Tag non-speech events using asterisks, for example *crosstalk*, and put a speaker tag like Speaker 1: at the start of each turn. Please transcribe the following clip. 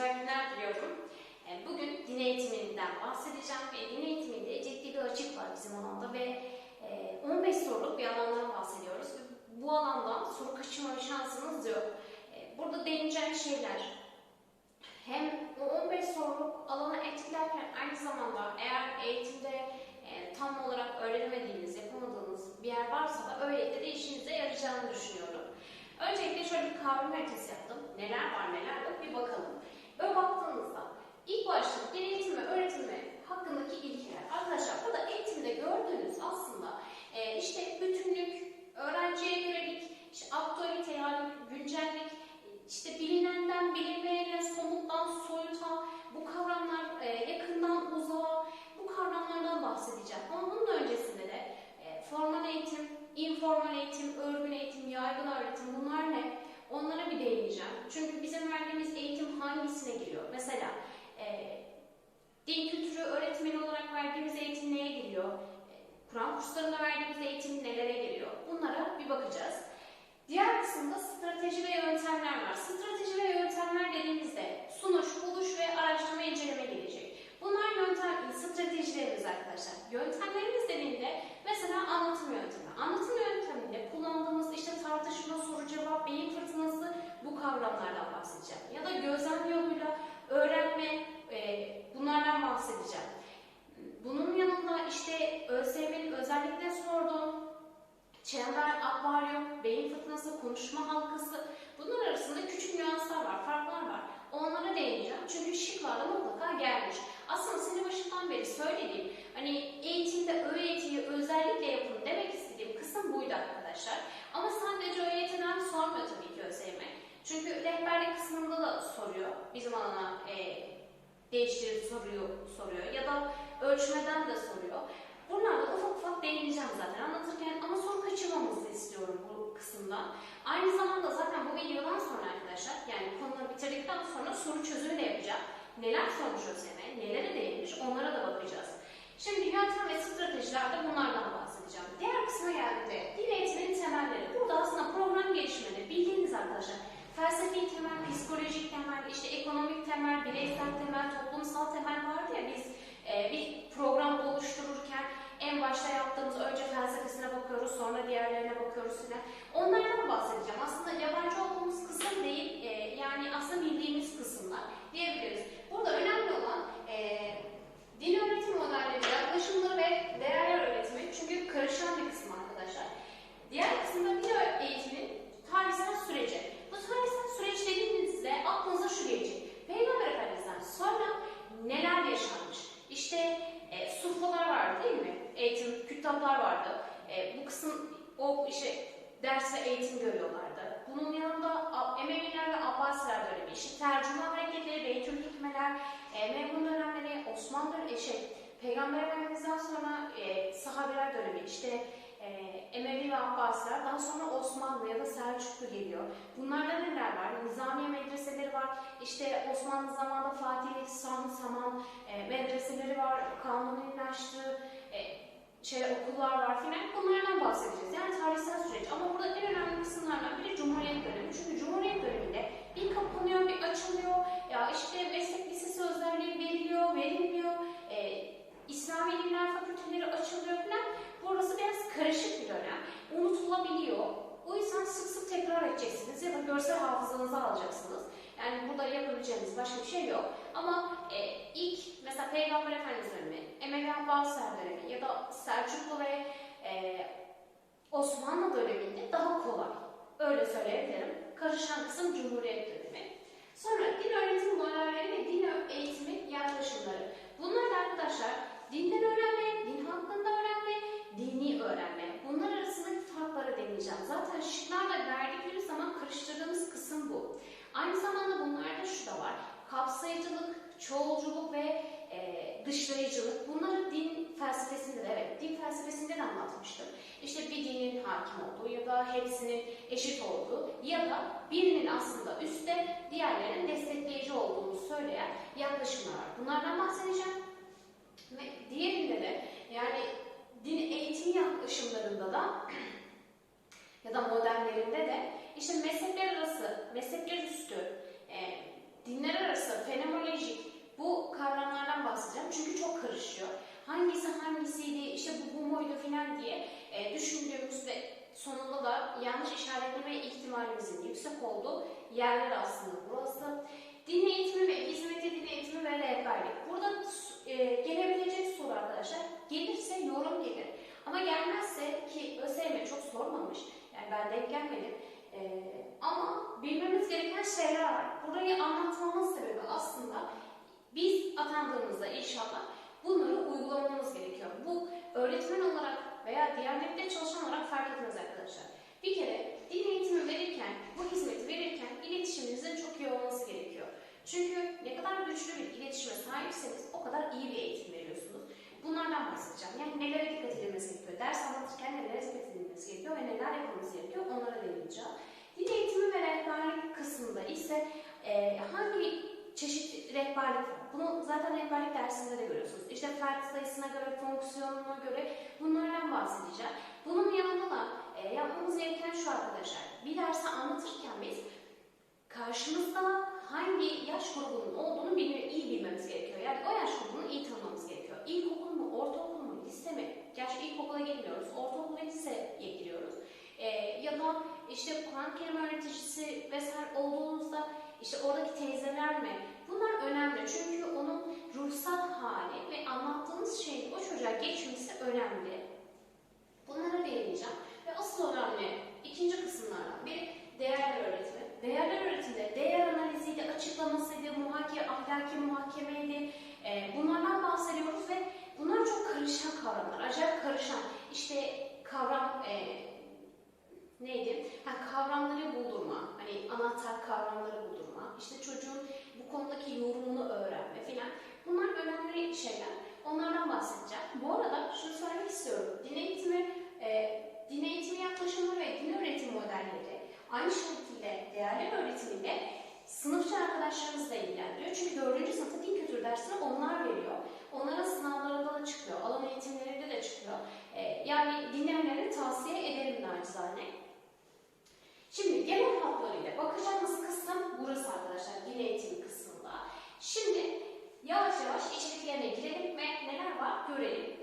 Speaker 1: güzel günler diliyorum. E, Bugün din eğitiminden bahsedeceğim ve din eğitiminde ciddi bir açık var bizim alanda ve e, 15 soruluk bir alandan bahsediyoruz. Bu alandan soru kaçırma şansınız yok. E, Burada değineceğim şeyler hem o 15 soruluk alanı etkilerken aynı zamanda eğer eğitimde e, tam olarak öğrenemediğiniz, yapamadığınız bir yer varsa da öylelikle de işinize yarayacağını düşünüyorum. Öncelikle şöyle bir kavram haritası yaptım. Neler var neler yok bir bakalım. Böyle baktığınızda ilk başta eğitim ve öğretimi hakkındaki ilkeler. Arkadaşlar burada eğitimde gördüğünüz aslında e, işte bütünlük, öğrenciye yönelik, işte aktualite yani güncellik, işte bilinenden bilinmeyene, somuttan soyuta, bu kavramlar e, yakından uzağa, bu kavramlardan bahsedeceğim. Ama bunun öncesinde de e, formal eğitim, informal eğitim, örgün eğitim, yaygın öğretim bunlar ne? Onlara bir değineceğim. Çünkü bizim verdiğimiz eğitim giriyor? Mesela e, din kültürü öğretmeni olarak verdiğimiz eğitim neye giriyor? E, Kur'an kurslarında verdiğimiz eğitim nelere giriyor? Bunlara bir bakacağız. Diğer kısımda strateji ve yöntemler var. Strateji ve yöntemler dediğimizde sunuş, buluş ve araştırma inceleme gelecek. Bunlar yöntem, stratejilerimiz arkadaşlar. Yöntemlerimiz dediğinde mesela anlatım yöntemi. Anlatım yönteminde kullandığımız işte tartışma, soru cevap, beyin fırtınası bu kavramlardan bahsedeceğim. Ya da gözlem yoluyla öğrenme, e, bunlardan bahsedeceğim. Bunun yanında işte ÖSYM'nin özellikle sorduğum çember, akvaryum, beyin fırtınası, konuşma halkası bunlar arasında küçük nüanslar var, farklar var. Onlara değineceğim. Çünkü şıklarda mutlaka gelmiş. Aslında sene başından beri söylediğim hani eğitimde öğretiyi özellikle yapın demek istediğim kısım buydu arkadaşlar. Ama sadece öğretiden sormuyor tabii ki ÖSYM. Çünkü rehberlik kısmında da soruyor. Bizim alana e, değiştirip soruyor, soruyor ya da ölçmeden de soruyor. Bunlarla ufak ufak değineceğim zaten anlatırken ama soru kaçırmamızı istiyorum bu kısımda. Aynı zamanda zaten bu videodan sonra arkadaşlar yani konuları bitirdikten sonra soru çözümü de yapacağım. Neler sormuş ÖSYM, nelere değinmiş onlara da bakacağız. Şimdi yöntem ve stratejilerde bunlardan bahsedeceğim. Diğer kısma geldiğinde dil eğitiminin temelleri. Burada aslında program gelişmeleri bildiğiniz arkadaşlar. Felsefi temel, psikolojik temel, işte ekonomik temel, bireysel temel, toplumsal temel vardı ya biz e, bir program oluştururken en başta yaptığımız önce felsefesine bakıyoruz, sonra diğerlerine bakıyoruz filan. Onlardan bahsedeceğim. Aslında yabancı olduğumuz kısım değil, e, yani aslında bildiğimiz kısımlar diyebiliriz. Burada önemli olan e, din öğretim modelleri, yaklaşımları ve değerler öğretimi. Çünkü karışan bir kısım arkadaşlar. Diğer kısımda din eğitimin tarihsel süreci. Bu tarihsel süreç dediğinizde aklınıza şu gelecek. Peygamber Efendimiz'den sonra neler yaşanmış? İşte e, sufralar vardı değil mi? Eğitim, kütaplar vardı. E, bu kısım o işte ders ve eğitim görüyorlardı. Bunun yanında Emeviler ve Abbasiler dönemi, işte tercüme hareketleri, Beytül Hikmeler, e, Memnun dönemleri, Osmanlı e, şey, Peygamber Efendimiz'den sonra e, sahabeler dönemi, işte e, Emevi ve Abbasiler, daha sonra Osmanlı ya da Selçuklu geliyor. Bunlarda neler var? Nizamiye medreseleri var, işte Osmanlı zamanında Fatih İhsan Saman e, medreseleri var, Kanuni'nin açtığı e, şey okullar var filan. Bunlardan bahsedeceğiz. Yani tarihsel süreç. Ama burada en önemli kısımlardan biri Cumhuriyet dönemi. Çünkü Cumhuriyet döneminde bir kapanıyor, bir açılıyor. Ya işte meslek lisesi özelliği veriliyor, verilmiyor. E, İslami ilimler fakülteleri açılıyor filan. Burası biraz karışık bir dönem. Unutulabiliyor. O yüzden sık sık tekrar edeceksiniz ya da görsel hafızanıza alacaksınız. Yani burada yapabileceğiniz başka bir şey yok. Ama e, ilk mesela Peygamber Efendimiz Emevi Abbasiler dönemi ya da Selçuklu ve e, Osmanlı döneminde daha kolay. Öyle söyleyebilirim. Karışan kısım Cumhuriyet dönemi. Sonra din öğretim modelleri ve din eğitimi yaklaşımları. Bunlar da arkadaşlar dinden öğrenme, din hakkında öğrenme, dini öğrenme. Bunlar arasındaki farklara değineceğim. Zaten şıklarla verdikleri zaman karıştırdığımız kısım bu. Aynı zamanda bunlarda şu da var. Kapsayıcılık, çoğulculuk ve e, dışlayıcılık. Bunları din felsefesinde de evet, din felsefesinde de anlatmıştım. İşte bir dinin hakim olduğu ya da hepsinin eşit olduğu ya da birinin aslında üstte diğerlerinin destekleyici olduğunu söyleyen yaklaşımlar var. Bunlardan bahsedeceğim. Ve diğerinde de yani din eğitimi yaklaşımlarında da *clears throat* ya da modellerinde de işte mezhepler arası, mezhepler üstü, e, dinler arası muydu filan diye e, düşündüğümüz ve sonunda da yanlış işaretleme ihtimalimizin yüksek olduğu yerler aslında burası. Din eğitimi ve hizmeti din eğitimi ve rehberlik. Burada e, gelebilecek soru arkadaşlar. Gelirse yorum gelir. Ama gelmezse ki ÖSYM çok sormamış. Yani ben denk gelmedim. E, ama bilmemiz gereken şeyler var. Burayı anlatmamın sebebi aslında biz atandığımızda inşallah bunları uygulamamız gerekiyor. Bu öğretmen olarak veya diğerlerinde çalışan olarak fark etmez arkadaşlar. Bir kere din eğitimi verirken, bu hizmeti verirken iletişiminizin çok iyi olması gerekiyor. Çünkü ne kadar güçlü bir iletişime sahipseniz o kadar iyi bir eğitim veriyorsunuz. Bunlardan bahsedeceğim. Yani nelere dikkat edilmesi gerekiyor, ders anlatırken nelere dikkat edilmesi gerekiyor ve neler yapmamız gerekiyor onlara değineceğim. Din eğitimi ve rehberlik kısmında ise e, hangi çeşit rehberlik var? Bunu zaten rehberlik dersinde de görüyorsunuz. İşte fert sayısına göre, fonksiyonuna göre bunlardan bahsedeceğim. Bunun yanında da e, yapmamız gereken şu arkadaşlar. Bir dersi anlatırken biz karşımızda hangi yaş grubunun olduğunu bilme, iyi bilmemiz gerekiyor. Yani o yaş grubunu iyi tanımamız gerekiyor. İlkokul mu, ortaokul mu, lise mi? Gerçi ilkokula gelmiyoruz, ortaokul ve liseye giriyoruz. E, ya da işte Kur'an kelime öğreticisi vesaire olduğunuzda işte oradaki teyzeler mi? Bunlar önemli çünkü onun ruhsal hali ve anlattığınız şeyin o çocuğa geçmesi önemli. Bunlara değineceğim. Ve asıl önemli ikinci kısımlardan biri değerler öğretimi. Değerler öğretiminde değer analiziydi, açıklamasıydı, muhake, ahlaki muhakemeydi. E, bunlardan bahsediyoruz ve bunlar çok karışan kavramlar. Acayip karışan. İşte kavram e, neydi? İşte çocuğun bu konudaki yorumunu öğrenme filan. Bunlar önemli şeyler. Onlardan bahsedeceğim. Bu arada şunu söylemek istiyorum. Din eğitimi, e, din eğitimi yaklaşımı ve din öğretim modelleri aynı şekilde değerli öğretimiyle sınıfçı arkadaşlarımızla ilgilendiriyor. Çünkü 4. sınıfta din kültürü dersini onlar veriyor. Onların sınavlarında da çıkıyor, alan eğitimlerinde de çıkıyor. E, yani dinleyenlere tavsiye ederim naçizane. Kısım burası arkadaşlar, din eğitimi kısmında. Şimdi yavaş yavaş içeriklerine girelim ve neler var görelim.